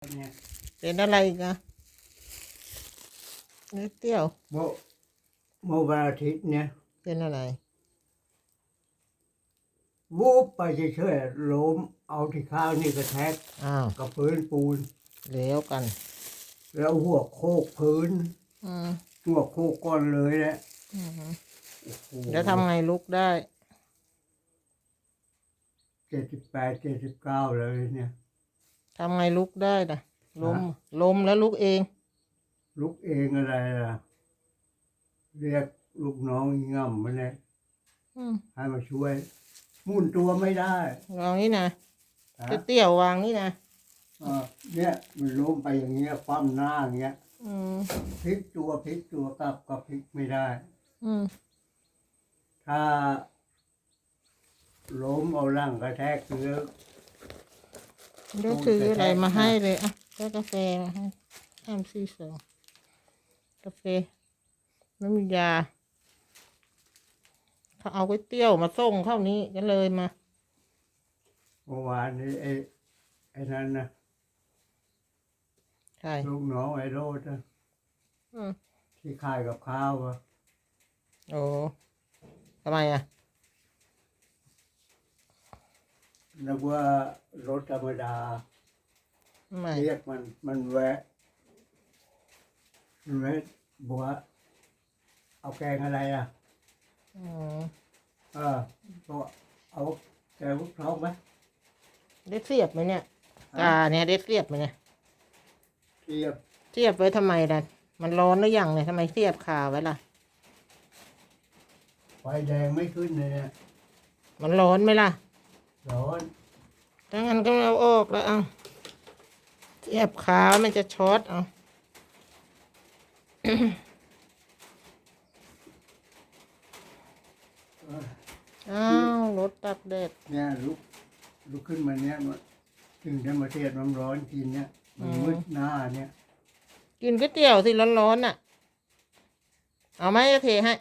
เนี่ยเป็นอะไรอีกอะนิดเดียวเมื่อเมื่อวันอาทิตย์เนี่ยเป็นอะไร วูบไปเฉยๆล้มเอาที่ข้าวนี่กระแทกอ้าวกับพื้นปูน เลี้ยวกัน แล้วหัวโคกพื้น อืมหัวโคกก้อนเลยแหละอืมโอ้โหแล้วทำไงลุกได้ เจ็ดสิบแปดเจ็ดสิบเก้าเลยเนี่ย ทำไงลุกได้นะล้มล้มแล้วลุกเอง ลุกเองอะไรล่ะ เรียกลูกน้องอีง่ำมาเนี่ยอืมให้มาช่วยหมุนตัวไม่ได้วางนี่นะฮะเตี้ยวๆวางนี่นะเออเนี่ยมันล้มไปอย่างเงี้ยคว่ำหน้าอย่างเงี้ยอืมพลิกตัวพลิกตัวกลับก็พลิกไม่ได้อืมถ้าล้มเอาร่างกระแทกหรือ เดี๋ยวซื้ออะไรมาให้เลยอะก็กาแฟมาให้ห้ามซีสองกาแฟไม่มียาเขาเอาก๋วยเตี๋ยวมาส่งเข้านี้ก็เลยมาเมื่อวานนี้ไอ้ไอ้นั้นนะใช่ลูกน้องไอ้โรดนะอืมที่ขายกับข้าวอะโอ้ทำไมอะ นึกว่ารถธรรมดาทำไมเรียกมันมันแวะมันแวะบอกว่าเอาแกงอะไรอะอ๋อเออก็เอาแกงลูกท้องไหมได้เสียบไหมเนี่ยกาเนี่ยได้เสียบไหมเนี่ยเทียบเสียบไว้ทำไมล่ะ มันร้อนหรือยังเนี่ยทำไมเสียบคาไว้ล่ะ ไฟแดงไม่ขึ้นเลยเนี่ยมันร้อนไหมล่ะ ร้อนถ้างั้นก็เอาออกแล้วเอาเสียบขามันจะช็อตเอาเอออ้าวรถตักแดดเนี่ยลุกลุกขึ้นมาเนี่ยมันถึงได้มาเทศน้ำร้อนกินเนี่ยมันมืดหน้าเนี่ย กินก๋วยเตี๋ยวสิร้อนๆน่ะ เอาไหมจะเทให้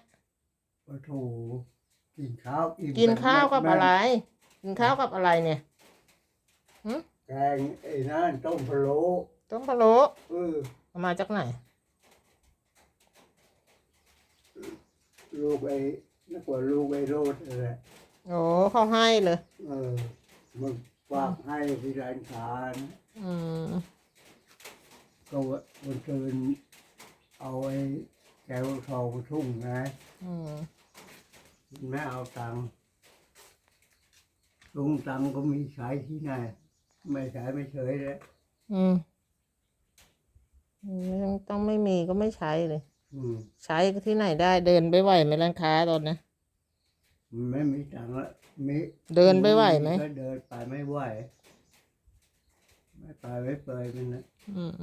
โอ้โถกินข้าวอิ่มกินข้าวกับแม่อะไร กินข้าวกับอะไรเนี่ยแกงไอ้นั่นต้มพะโล้ต้มพะโล้เออเอามาจากไหน ลูกไอ้นักว่าลูกไอ้โรดอะไรโอ้เขาให้เลย เออมันฝากให้ที่ร้านค้านะอืมก็ว่าวันเกินเอาไอ้แก้วทองมาทุ่งไงอืม แม่เอาตังค์ ลุงตังค์ก็มีใช้ที่ไหนไม่ใช้ไม่เฉยเลยอืมไม่ต้องต้องไม่มีก็ไม่ใช้เลย อืมใช้ที่ไหนได้ เดินไปไหวไหมร้านค้าตอนนี้ มันไม่มีตังค์ละมีเดินไปไหวไหม ก็เดินไปไม่ไหวไม่ไปไม่เปยมันนะอืม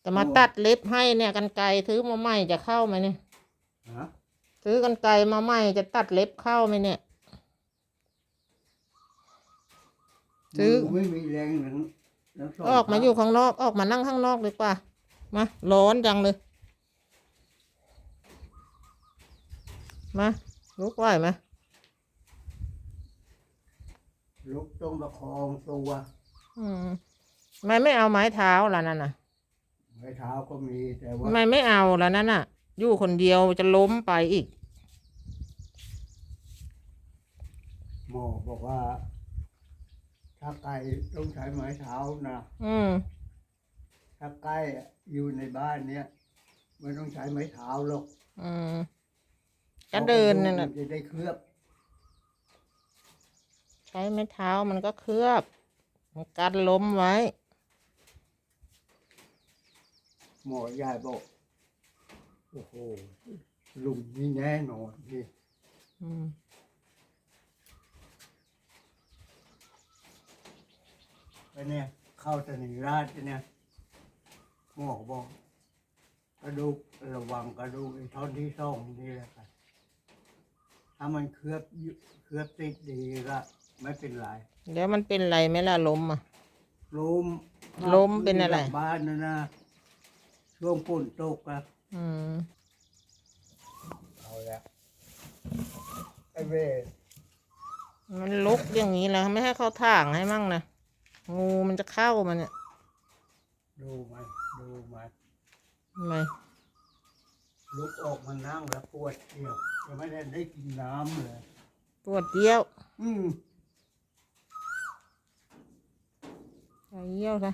แต่มาตัดเล็บให้เนี่ยกันไกรซื้อมาใหม่จะเข้าไหมเนี่ย ฮะ ซื้อกันไกรมาใหม่จะตัดเล็บเข้าไหมเนี่ย ซื้อมืไม่มีแรงทั้งทั้งสงออกมาอยู่ข้างนอกออกมานั่งข้างนอกดีกว่า มา ร้อนจังเลย มาลุกไหวไหมลุกต้องประคองตัวอืมทำไมไม่เอาไม้เท้าล่ะนั่นน่ะ ไม้เท้าก็มีแต่ทำว่าไมไม่เอาล่ะนั่นน่ะ อยู่คนเดียวจะล้มไปอีกหมอบอกว่า ถ้าไก่ต้องใช้ไม้เท้านะอืมถ้าไก่อยู่ในบ้านเนี้ยไม่ต้องใช้ไม้เท้าหรอกอืมก็เดินนั่นมัน่ะจะได้เคลือบ ใช้ไม้เท้ามันก็เคลือบมันกันล้มไว้ หมอยายบอกโอ้โหลุงนี่แน่นอนนี่อืม ไปเนี่ยเข้าตนิราชเนี่ยหมอบอกกระดูกระวังกระดูกไอ้ท่อนที่สองนี่แหละครับถ้ามันเคลือบอยู่เคลือบติดดีก็ไม่เป็นไรแล้วมันเป็นไรไหมล่ะล้มอะ ล้มล้มเป็นอะไรหลังบ้านนะนะช่วงฝนตกอะอืมเอาละไอ้เวรมันลุกอย่างนี้แล้วไม่ให้เขาถ่างให้มั่งนะ งูมันจะเข้ามันเนี่ยดูไหมดูไหมทำไมลุกออกมานั่งแล้วปวดเดี่ยวยังไม่ได้ได้กินน้ำเลยปวดเยี่ยวอืมไปเยี่ยวซะ